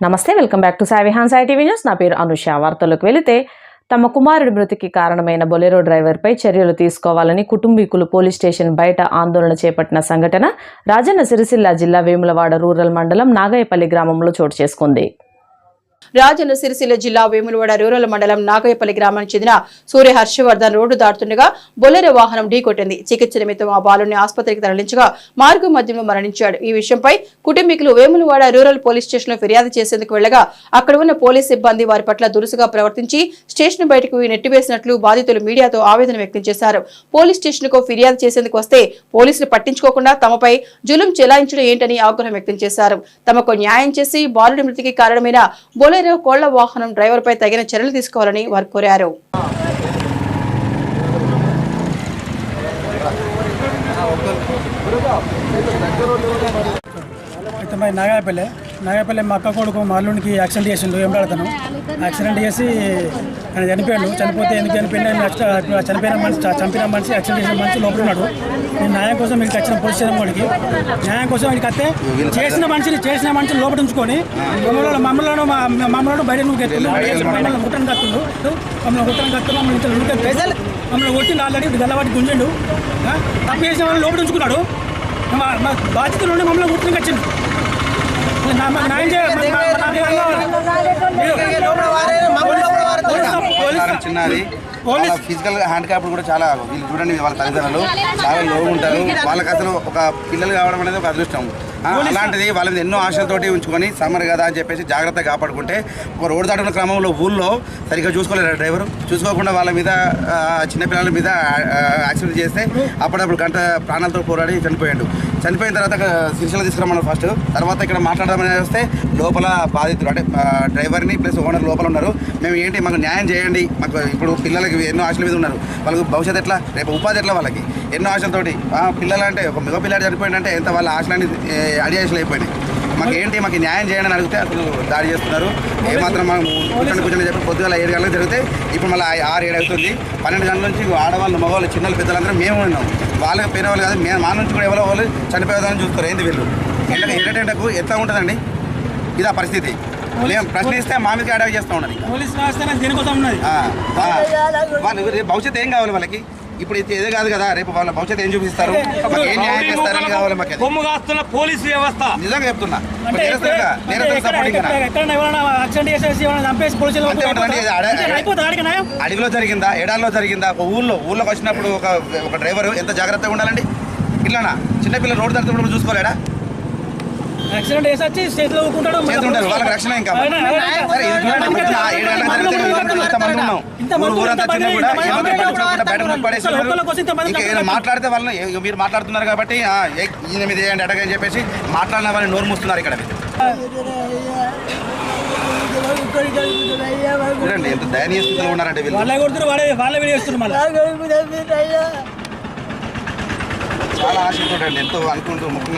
నమస్తే welcome back to Savihan Sai TV news. నా పేరు అనుష. వార్తలకు వెళితే తమ కుమారుడి మృతికి కారణమైన బొలెరో డ్రైవర్పై చర్యలు తీసుకోవాలని కుటుంబీకులు పోలీస్ స్టేషన్ బయట ఆందోళన చేపట్టిన సంఘటన రాజన్న సిరిసిల్ల జిల్లా వేములవాడ రూరల్ మండలం నాగయ్యపల్లి గ్రామంలో చోటు చేసుకుంది. రాజన్న సిరిసిల్ల జిల్లా వేములవాడ రూరల్ మండలం నాగయ్యపల్లి గ్రామానికి చెందిన సూర్య హర్షవర్ధన్ రోడ్డు దాటుతుండగా బొలెరో వాహనం ఢీకొట్టింది చికిత్స నిమిత్తం ఆ బాలుని ఆసుపత్రికి తరలించగా మార్గ మధ్యంలో మరణించాడు. ఈ విషయంపై కుటుంబీకులు వేములవాడ రూరల్ పోలీస్ స్టేషన్లో ఫిర్యాదు చేసేందుకు వెళ్ళగా అక్కడ ఉన్న పోలీస్ సిబ్బంది వారి పట్ల దురుసుగా ప్రవర్తించి స్టేషన్ బయటకు నెట్టివేసినట్లు బాధితులు మీడియాతో ఆవేదన వ్యక్తం చేశారు. పోలీస్ స్టేషన్కు ఫిర్యాదు చేసేందుకు వస్తే పోలీసులు పట్టించుకోకుండా తమపై జులుం చెలాయించడం ఏంటని ఆగ్రహం వ్యక్తం చేశారు. తమకు న్యాయం చేసి బాలుడి మృతికి కారణమైన బొలెరో కోళ్ళ వాహనం డ్రైవర్ పై తగిన చర్యలు తీసుకోవాలని వారు కోరారు. అయితే మరి నాగాయపల్లె నాగపల్లి మా అక్క కొడుకు మా అల్లునికి యాక్సిడెంట్ చేసిండు ఏం పెడతాను? యాక్సిడెంట్ చేసి ఆయన చనిపోయాడు. చనిపోతే ఎందుకు చనిపోయినా చనిపోయిన మనిషి చంపిన మనిషి యాక్సిడెంట్ చేసిన మనిషి లోపల ఉన్నాడు. నేను న్యాయం కోసం మీకు వచ్చిన పోలీస్ స్టేషన్ వాడికి. న్యాయం కోసం వాడికి వస్తే చేసిన మనిషిని చేసిన మనిషిని లోపల ఉంచుకొని మమ్మల్ని మమ్మల్ని మమ్మల్ని బయట నువ్వు మమ్మల్ని గుట్టని కత్తుండు మమ్మల్ని గుట్టని కత్తు మమ్మల్ని ఇంట్లో మమ్మల్ని కొట్టిండు ఆల్రెడీ గల్లవాటి గుంజండు. తప్పు చేసిన వాళ్ళు లోపల ఉంచుకున్నాడు. మా మా నుండి మమ్మల్ని గుర్తుని కచ్చిండు చిన్నది వాళ్ళ ఫిజికల్ హ్యాండిక్యాప్ కూడా చాలా వీళ్ళు చూడండి వాళ్ళ తల్లిదండ్రులు చాలా లో ఉంటారు. వాళ్ళకి అసలు ఒక పిల్లలు కావడం అనేది ఒక అదృష్టం. అలాంటిది వాళ్ళ మీద ఎన్నో ఆశలతోటి ఉంచుకొని సమ్మర్ కదా అని చెప్పేసి జాగ్రత్తగా కాపాడుకుంటే ఒక రోడ్డు దాటున్న క్రమంలో ఊళ్ళో సరిగ్గా చూసుకోలేరు డ్రైవర్? చూసుకోకుండా వాళ్ళ మీద చిన్నపిల్లల మీద యాక్సిడెంట్ చేస్తే అప్పుడప్పుడు గంట ప్రాణాలతో పోరాడి చనిపోయాడు. చనిపోయిన తర్వాత అక్కడ శిక్షలు తీసుకురమ్మన్నారు ఫస్ట్. తర్వాత ఇక్కడ మాట్లాడదామని వస్తే లోపల బాధితులు అంటే డ్రైవర్ని ప్లస్ ఓనర్ లోపల ఉన్నారు. మేము ఏంటి మాకు న్యాయం చేయండి. మాకు ఇప్పుడు పిల్లలకి ఎన్నో ఆశల మీద ఉన్నారు. వాళ్ళకి భవిష్యత్తు ఎట్లా? రేపు ఉపాధి ఎట్లా వాళ్ళకి? ఎన్నో ఆశలతోటి. ఆ, పిల్లలు అంటే ఒక మగ పిల్లాడు చనిపోయిందంటే ఎంత వాళ్ళ ఆశలన్నీ అడియాశలు అయిపోయినాయి మాకు ఏంటి మాకు న్యాయం చేయండి అని అడిగితే అసలు దాడి చేస్తున్నారు. ఏమాత్రం మనం కూర్చొని కూర్చొని చెప్పి పొద్దుగల ఏడు గంటలకు జరిగితే ఇప్పుడు మళ్ళీ ఆరు ఏడు అవుతుంది పన్నెండు గంటల నుంచి ఆడవాళ్ళు మగవాళ్ళు చిన్నలు పెద్దలందరూ మేము ఉన్నాం. వాళ్ళకి పోయిన వాళ్ళు కాదు మేము మా నుంచి కూడా ఎవరో వాళ్ళు చనిపోయేదాన్ని చూస్తారు. ఏంది వీళ్ళు? ఎండ ఎంటర్టైన్మెంట్కు ఎట్లా ఉంటుందండి? ఇదా పరిస్థితి. మేము ప్రశ్నిస్తే మా మీదకి అటాక్ చేస్తూ. పోలీస్ వ్యవస్థ దేనికోసం ఉన్నది? ఆ, ఆ. భవిష్యత్తు ఏం కావాలి వాళ్ళకి? ఇప్పుడు ఇది ఏదే కాదు కదా రేపు వాళ్ళ భవిష్యత్తు ఏం చూపిస్తారు? ఏం న్యాయం చేస్తారని కావాలి మాకు. కొమ్ము కాస్తున్న పోలీస్ వ్యవస్థ. నిజంగా చెప్తున్నా. అడవిలో జరిగిందా ఎడాల్లో జరిగిందా? ఒక ఊళ్ళో ఊళ్ళోకి వచ్చినప్పుడు ఒక ఒక డ్రైవర్ ఎంత జాగ్రత్తగా ఉండాలండి? ఇట్లానా? చిన్నపిల్లలు రోడ్డు తడుతున్నప్పుడు చూసుకోలేడా? యాక్సిడెంట్ వచ్చి వాళ్ళకి రక్షణ ఇంకా అవునా? అవునా? సరే ఇది చూడండి పొద్దున్న ఏడు గంటలకు జరిగితే ఇంత- ఇంతమంది ఉన్నాం ఊరు ఊరంతా చిన్న కూడా ఏమంటే పట్టించుకోకుండా బయట ముందు పడేస్తున్నారు. ఇంకా ఏదో మాట్లాడితే వాళ్ళని ఏ- మీరు మాట్లాడుతున్నారు కాబట్టి ఆ, ఏ- ఈయన మీద చేయండి అడగ అని చెప్పేసి మాట్లాడిన వాళ్ళని నోరు మూస్తున్నారు ఇక్కడ మీరు. చూడండి ఎంత దయనీయ స్థితిలో ఉన్నారంటే వీళ్ళు వాళ్ళే కొడుతున్నారు వాళ్ళే వాళ్ళే వీడియో చేస్తున్నారు మళ్ళీ చాలా ఆశ ఎంతో అనుకుంటూ ముఖ్యంగా